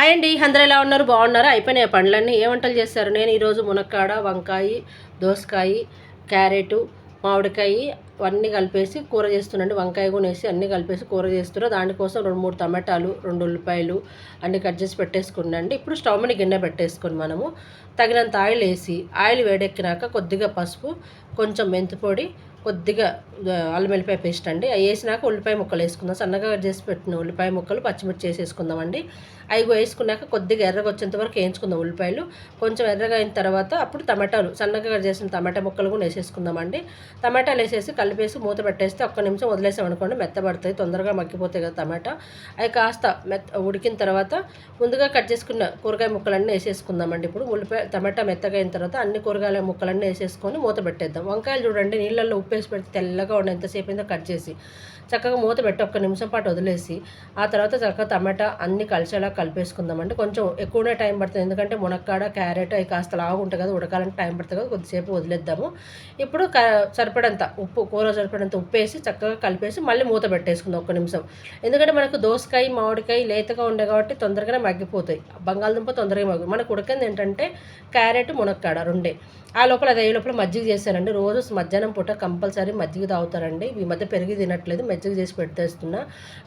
Hi అండి అందరూ ఎలా ఉన్నారు? బాగున్నారా? అయిపోయినాయి పండ్లన్నీ? ఏ వంటలు చేస్తారు నేను ఈరోజు మునక్కాడ వంకాయ దోసకాయ క్యారెట్ మామిడికాయ అన్నీ కలిపేసి కూర చేస్తున్నాండి వంకాయ కొనేసి అన్నీ కలిపేసి కూర చేస్తున్నా. దానికోసం రెండు మూడు టమాటాలు రెండు ఉల్లిపాయలు అన్నీ కట్ చేసి పెట్టేసుకున్నాండి ఇప్పుడు స్టవ్ మీద గిన్నె పెట్టేసుకుని మనము తగినంత ఆయిల్ వేసి ఆయిల్ వేడెక్కినాక కొద్దిగా పసుపు కొంచెం మెంతిపొడి కొద్దిగా అల్లం వెల్లిపాయ పేస్ట్ అండి. అవి వేసినాక ఉల్లిపాయ ముక్కలు వేసుకుందాం. సన్నగా చేసి పెట్టిన ఉల్లిపాయ ముక్కలు పచ్చిమిర్చి వేసేసుకుందామండి అవి వేసుకున్నాక కొద్దిగా ఎర్రగా వచ్చేంత వరకు వేయించుకుందాం ఉల్లిపాయలు. కొంచెం ఎర్రగా అయిన తర్వాత అప్పుడు టమాటాలు సన్నగా చేసిన టమాటా ముక్కలు కూడా వేసేసుకుందామండి టమాటాలు వేసేసి కలిపేసి మూత పెట్టేస్తే ఒక్క నిమిషం వదిలేసామనుకోండి మెత్తబడతాయి. తొందరగా మగ్గిపోతాయి కదా టమాటా. అవి కాస్త మెత్త ఉడికిన తర్వాత ముందుగా కట్ చేసుకున్న కూరగాయ ముక్కలన్నీ వేసేసుకుందామండి ఇప్పుడు ఉల్లిపాయ టమాటా మెత్తగా అయిన తర్వాత అన్ని కూరగాయల ముక్కలన్నీ వేసేసుకొని మూత పెట్టేద్దాం. వంకాయలు చూడండి నీళ్ళల్లో ఉప్పు వేసి పెడితే తెల్లగా ఉండే ఎంతసేపు అయిందో కట్ చేసి చక్కగా మూత పెట్టి ఒక్క నిమిషం పాటు వదిలేసి ఆ తర్వాత చక్కగా టమాటా అన్ని కలిసేలా కలిపేసుకుందామండి కొంచెం ఎక్కువనే టైం పడుతుంది. ఎందుకంటే మునక్కాడ క్యారెట్ అవి కాస్త లాగా ఉంటుంది కదా ఉడకాలంటే టైం పడుతుంది కదా కొద్దిసేపు వదిలేద్దాము. ఇప్పుడు క సరిపడంత ఉప్పు కూర సరిపడంత ఉప్పు వేసి చక్కగా కలిపేసి మళ్ళీ మూత పెట్టేసుకుందాం ఒక్క నిమిషం. ఎందుకంటే మనకు దోసకాయ మామిడికాయ లేతగా ఉండే కాబట్టి తొందరగానే మగ్గిపోతాయి. బంగాళదుంప తొందరగా మగ్గు మనకు ఉడకంది ఏంటంటే క్యారెట్ మునక్కాడ రెండే. ఆ లోపల అదే లోపల మజ్జిగ చేశానండి. రోజు మధ్యాహ్నం పూట కంపల్సరీ కంపల్సరీ మజ్జిగ తాగుతారండి. ఈ మధ్య పెరిగి తినట్లేదు మజ్జిగ చేసి పెట్టేస్తున్నా.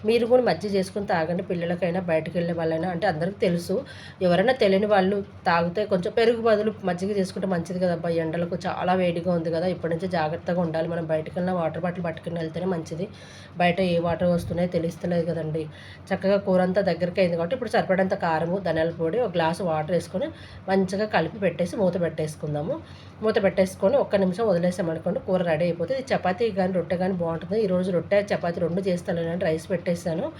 మీరు కూడా మజ్జిగ చేసుకుని తాగండి పిల్లలకైనా బయటకు వెళ్ళే వాళ్ళైనా. అంటే అందరికి తెలుసు ఎవరైనా తెలియని వాళ్ళు తాగితే కొంచెం పెరుగు బదులు మజ్జిగ చేసుకుంటే మంచిది కదబ్బా. ఎండలకు చాలా వేడిగా ఉంది కదా ఇప్పటి నుంచి జాగ్రత్తగా ఉండాలి. మనం బయటకు వెళ్ళిన వాటర్ బాటిల్ పట్టుకుని వెళ్తేనే మంచిది. బయట ఏ వాటర్ వస్తున్నాయో తెలుస్తలేదు కదండి. చక్కగా కూర అంతా దగ్గరికి అయింది కాబట్టి ఇప్పుడు సరిపడంత కారము ధనియాల పొడి ఒక గ్లాసు వాటర్ వేసుకొని మంచిగా కలిపి పెట్టేసి మూత పెట్టేసుకుందాము. మూత పెట్టేసుకొని ఒక్క నిమిషం వదిలేసామనుకోండి కూర రెడీ అయిపోతుంది. చపాతీ కానీ రొట్టె కానీ బాగుంటుంది. ఈరోజు రొట్టె చపాతీ రెండు చేస్తాను. అని రైస్ పెట్టేసాను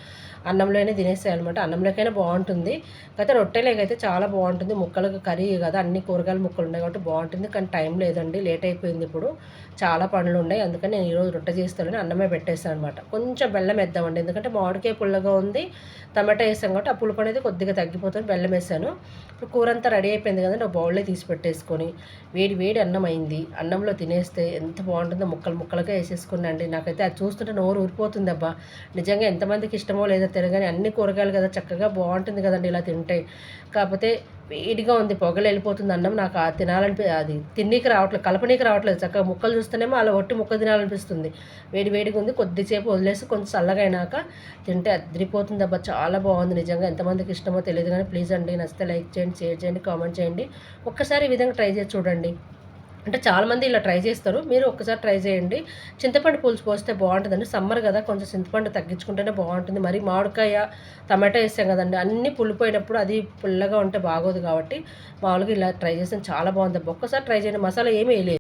అన్నంలోనే తినేసాను అనమాట అన్నంలోకైనా బాగుంటుంది. అయితే రొట్టెలేకైతే చాలా బాగుంటుంది. ముక్కలకు కర్రీ కదా అన్ని కూరగాయల ముక్కలు ఉన్నాయి కాబట్టి బాగుంటుంది. కానీ టైం లేదండి. లేట్ అయిపోయింది ఇప్పుడు. చాలా పనులు ఉన్నాయి. అందుకని నేను ఈరోజు రొట్టె చేస్తానని అన్నమే పెట్టేసాను అనమాట కొంచెం బెల్లం వేద్దామండి. ఎందుకంటే మామిడికాయ పుల్లగా ఉంది. టమాటా వేసాం కాబట్టి ఆ పులుపు అనేది కొద్దిగా తగ్గిపోతుంది. బెల్లం వేసాను. ఇప్పుడు కూర అంతా రెడీ అయిపోయింది కదండి. ఒక బౌల్లో తీసి పెట్టేసుకొని వేడి వేడి అన్నం అయింది. అన్నంలో తినేస్తే ఎంత బాగుంటుందో ముక్కలు ముక్కలుగా వేసేసుకున్నాండి నాకైతే అది చూస్తుంటే నోరు ఊరిపోతుంది అబ్బా నిజంగా ఎంతమందికి ఇష్టమో లేదో తిరగని అన్ని కూరగాయలు కదా చక్కగా బాగుంటుంది కదండి ఇలా తింటే. కాకపోతే వేడిగా ఉంది పొగలు వెళ్ళిపోతుంది అన్నం నాకు ఆ తినాలనిపి అది తిన్నీకి రావట్లేదు కలపనీకి రావట్లేదు. చక్కగా ముక్కలు చూస్తేనేమో అలా ఒట్టి ముక్క తినాలనిపిస్తుంది. వేడి వేడిగా ఉంది కొద్దిసేపు వదిలేసి కొంచెం చల్లగా అయినాక తింటే అదిరిపోతుంది అబ్బా చాలా బాగుంది నిజంగా. ఎంతమందికి ఇష్టమో తెలియదు కానీ ప్లీజ్ అండి నచ్చితే లైక్ చేయండి షేర్ చేయండి కామెంట్ చేయండి. ఒక్కసారి ఈ విధంగా ట్రై చేసి చూడండి. అంటే చాలామంది ఇలా ట్రై చేస్తారు. మీరు ఒక్కసారి ట్రై చేయండి. చింతపండు పులుసు పోస్తే బాగుంటుందండి. సమ్మర్ కదా కొంచెం చింతపండు తగ్గించుకుంటేనే బాగుంటుంది. మరి మామిడికాయ టమాటా వేస్తాం కదండి. అన్నీ పుల్లిపోయినప్పుడు అది పుల్లగా ఉంటే బాగోదు కాబట్టి మామూలుగా ఇలా ట్రై చేసాను చాలా బాగుంది ఒక్కసారి ట్రై చేయండి. మసాలా ఏమీ వేయలేదు.